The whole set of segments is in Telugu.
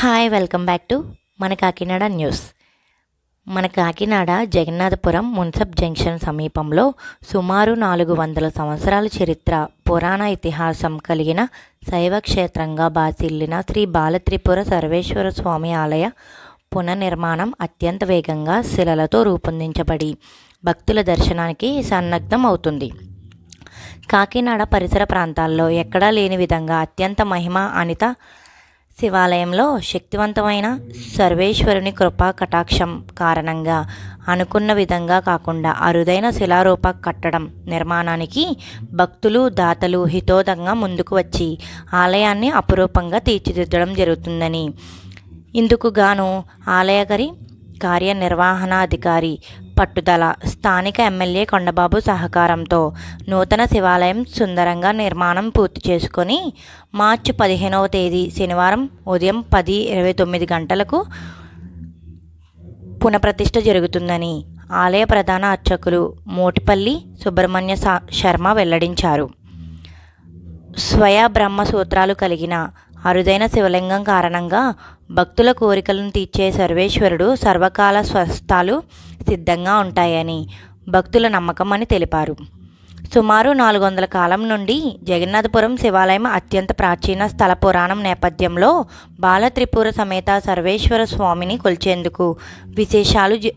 హాయ్ వెల్కమ్ బ్యాక్ టు మన కాకినాడ న్యూస్. మన కాకినాడ జగన్నాథపురం మున్సబ్ జంక్షన్ సమీపంలో సుమారు నాలుగు వందల సంవత్సరాల చరిత్ర పురాణ ఇతిహాసం కలిగిన శైవ క్షేత్రంగా బాసిల్లిన శ్రీ బాలత్రిపుర సర్వేశ్వర స్వామి ఆలయ పునర్నిర్మాణం అత్యంత వేగంగా శిలలతో రూపొందించబడి భక్తుల దర్శనానికి సన్నద్ధం అవుతుంది. కాకినాడ పరిసర ప్రాంతాల్లో ఎక్కడా లేని విధంగా అత్యంత మహిమ అనిత శివాలయంలో శక్తివంతమైన సర్వేశ్వరుని కృపా కటాక్షం కారణంగా అనుకున్న విధంగా కాకుండా అరుదైన శిలారూప కట్టడం నిర్మాణానికి భక్తులు దాతలు హితోదంగా ముందుకు వచ్చి ఆలయాన్ని అపురూపంగా తీర్చిదిద్దడం జరుగుతుందని. ఇందుకు గాను ఆలయగారి కార్యనిర్వహణాధికారి పట్టుదల స్థానిక ఎమ్మెల్యే కొండబాబు సహకారంతో నూతన శివాలయం సుందరంగా నిర్మాణం పూర్తి చేసుకొని మార్చి పదిహేనవ తేదీ శనివారం ఉదయం పది ఇరవై తొమ్మిది గంటలకు పునఃప్రతిష్ఠ జరుగుతుందని ఆలయ ప్రధాన అర్చకులు మోటిపల్లి సుబ్రహ్మణ్య శర్మ వెల్లడించారు. స్వయ బ్రహ్మ సూత్రాలు కలిగిన అరుదైన శివలింగం కారణంగా భక్తుల కోరికలను తీర్చే సర్వేశ్వరుడు సర్వకాల స్వస్థాలు సిద్ధంగా ఉంటాయని భక్తుల నమ్మకం అని తెలిపారు. సుమారు నాలుగు వందల కాలం నుండి జగన్నాథపురం శివాలయం అత్యంత ప్రాచీన స్థల పురాణం నేపథ్యంలో బాలత్రిపుర సమేత సర్వేశ్వర స్వామిని కొలిచేందుకు విశేషాలు జ-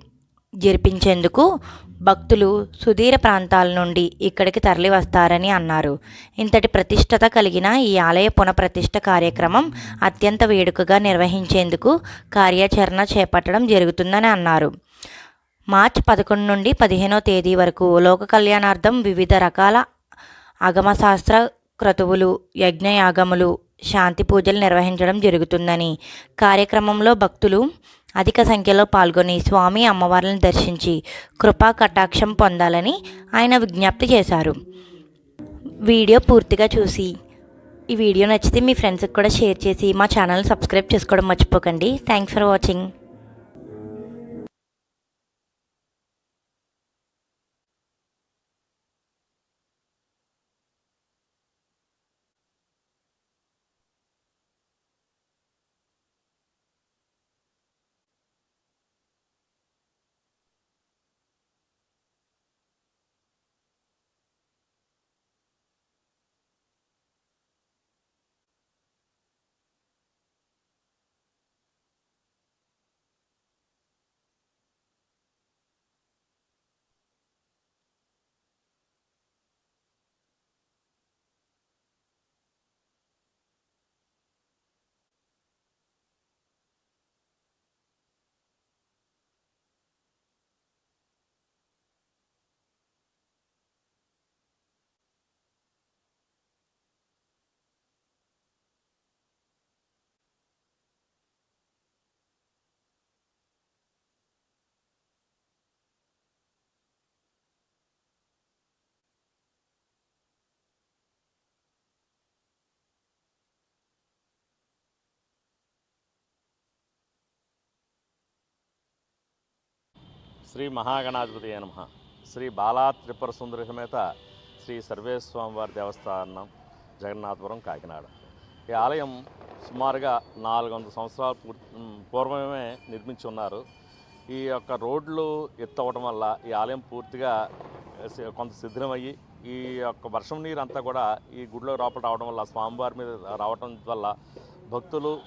జరిపించేందుకు భక్తులు సుదీర ప్రాంతాల నుండి ఇక్కడికి తరలి వస్తారని అన్నారు. ఇంతటి ప్రతిష్టత కలిగిన ఈ ఆలయ పునఃప్రతిష్ఠ కార్యక్రమం అత్యంత వేడుకగా నిర్వహించేందుకు కార్యాచరణ చేపట్టడం జరుగుతుందని అన్నారు. మార్చి పదకొండు నుండి పదిహేనో తేదీ వరకు లోక కళ్యాణార్థం వివిధ రకాల అగమశాస్త్ర క్రతువులు యజ్ఞయాగములు శాంతి పూజలు నిర్వహించడం జరుగుతుందని కార్యక్రమంలో భక్తులు అధిక సంఖ్యలో పాల్గొని స్వామి అమ్మవార్లను దర్శించి కృపా కటాక్షం పొందాలని ఆయన విజ్ఞప్తి చేశారు. వీడియో పూర్తిగా చూసి ఈ వీడియో నచ్చితే మీ ఫ్రెండ్స్కి కూడా షేర్ చేసి మా ఛానల్ సబ్స్క్రైబ్ చేసుకోవడం మర్చిపోకండి. Thanks for watching. Shri Mahaganadhipati నమ. శ్రీ బాలా త్రిపుర సుందరి సమేత శ్రీ సర్వేస్వామి వారి దేవస్థానం జగన్నాథపురం కాకినాడ. ఈ ఆలయం సుమారుగా నాలుగు వందల సంవత్సరాల పూర్- పూర్వమే నిర్మించి ఉన్నారు ఈ యొక్క రోడ్లు ఎత్తు వల్ల ఈ ఆలయం పూర్తిగా కొంత శిథిలమయ్యి ఈ యొక్క వర్షం నీరు అంతా కూడా ఈ గుడిలో లోపల రావడం వల్ల స్వామివారి మీద రావడం వల్ల భక్తులు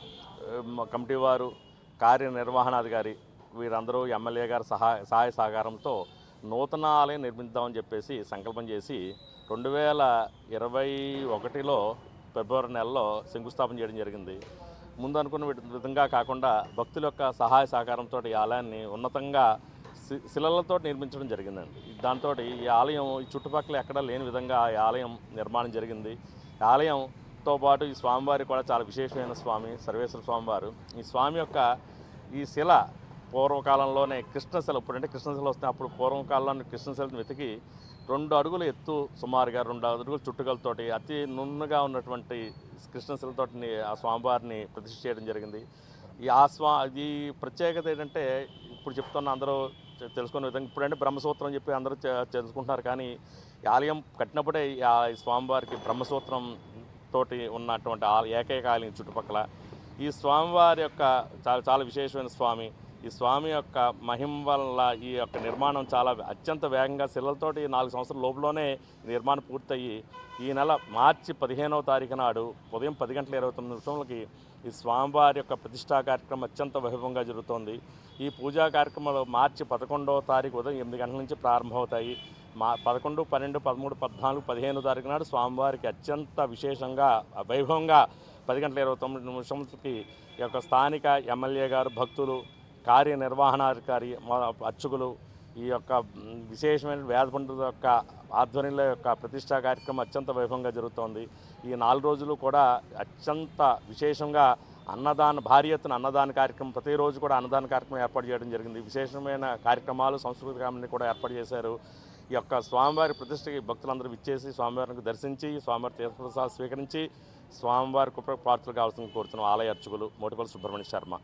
కమిటీ వారు కార్యనిర్వహణాధికారి వీరందరూ ఎమ్మెల్యే గారి సహాయ సహాయ సహకారంతో నూతన ఆలయం నిర్మిద్దామని చెప్పేసి సంకల్పం చేసి రెండు వేల ఇరవై ఒకటిలో ఫిబ్రవరి నెలలో శంకుస్థాపన చేయడం జరిగింది. ముందు అనుకున్న విధంగా కాకుండా భక్తుల యొక్క సహాయ సహకారంతో ఈ ఆలయాన్ని ఉన్నతంగా శి- శిలలతో నిర్మించడం జరిగిందండి. దాంతో ఈ ఆలయం ఈ చుట్టుపక్కల ఎక్కడా లేని విధంగా ఈ ఆలయం నిర్మాణం జరిగింది. ఆలయంతో పాటు ఈ స్వామివారి కూడా చాలా విశేషమైన స్వామి సర్వేశ్వర స్వామివారు. ఈ స్వామి యొక్క ఈ శిల పూర్వకాలంలోనే కృష్ణశిల ఇప్పుడంటే కృష్ణశిల వస్తే అప్పుడు పూర్వకాలంలో కృష్ణశిలను వెతికి రెండు అడుగుల ఎత్తు సుమారుగా రెండు అడుగుల చుట్టుకలతోటి అతి నున్నగా ఉన్నటువంటి కృష్ణశిలతోటిని ఆ స్వామివారిని ప్రతిష్ఠ చేయడం జరిగింది. ఈ ఆ స్వా ఈ ప్రత్యేకత ఏంటంటే ఇప్పుడు చెప్తున్న అందరూ తెలుసుకునే విధంగా ఇప్పుడంటే బ్రహ్మసూత్రం అని చెప్పి అందరూ తెలుసుకుంటున్నారు. కానీ ఈ ఆలయం కట్టినప్పుడే ఆ ఈ స్వామివారికి బ్రహ్మసూత్రం తోటి ఉన్నటువంటి ఆ ఏకైక ఆలయం చుట్టుపక్కల. ఈ స్వామివారి యొక్క చాలా చాలా విశేషమైన స్వామి. ఈ స్వామి యొక్క మహిమ వల్ల ఈ యొక్క నిర్మాణం చాలా అత్యంత వేగంగా శిలలతోటి నాలుగు సంవత్సరాల లోపులోనే నిర్మాణం పూర్తయ్యి ఈ నెల మార్చి పదిహేనవ తారీఖు నాడు ఉదయం పది గంటల ఇరవై తొమ్మిది నిమిషములకి ఈ స్వామివారి యొక్క ప్రతిష్టా కార్యక్రమం అత్యంత వైభవంగా జరుగుతోంది. ఈ పూజా కార్యక్రమాలు మార్చి పదకొండవ తారీఖు ఉదయం ఎనిమిది గంటల నుంచి ప్రారంభమవుతాయి. మా పదకొండు పన్నెండు పదమూడు పద్నాలుగు పదిహేను తారీఖు నాడు స్వామివారికి అత్యంత విశేషంగా వైభవంగా పది గంటల ఇరవై తొమ్మిది నిమిషంకి ఈ యొక్క స్థానిక ఎమ్మెల్యే గారు భక్తులు కార్యనిర్వహణాధికారి అర్చకులు ఈ యొక్క విశేషమైన వేద పండుగ యొక్క ఆధ్వర్యంలో యొక్క ప్రతిష్టా కార్యక్రమం అత్యంత వైభవంగా జరుగుతోంది. ఈ నాలుగు రోజులు కూడా అత్యంత విశేషంగా అన్నదాన భారీ ఎత్తున అన్నదాన కార్యక్రమం ప్రతిరోజు కూడా అన్నదాన కార్యక్రమం ఏర్పాటు చేయడం జరిగింది. విశేషమైన కార్యక్రమాలు సంస్కృతికరమని కూడా ఏర్పాటు చేశారు. ఈ యొక్క స్వామివారి ప్రతిష్టకి భక్తులందరూ విచ్చేసి స్వామివారిని దర్శించి స్వామివారి తీర్థప్రసాద్ స్వీకరించి స్వామివారి కుప్ర పాత్రలు కావాల్సిన కోరుతున్న ఆలయ అర్చకులు మోటిపల్లి సుబ్రహ్మణ్య శర్మ.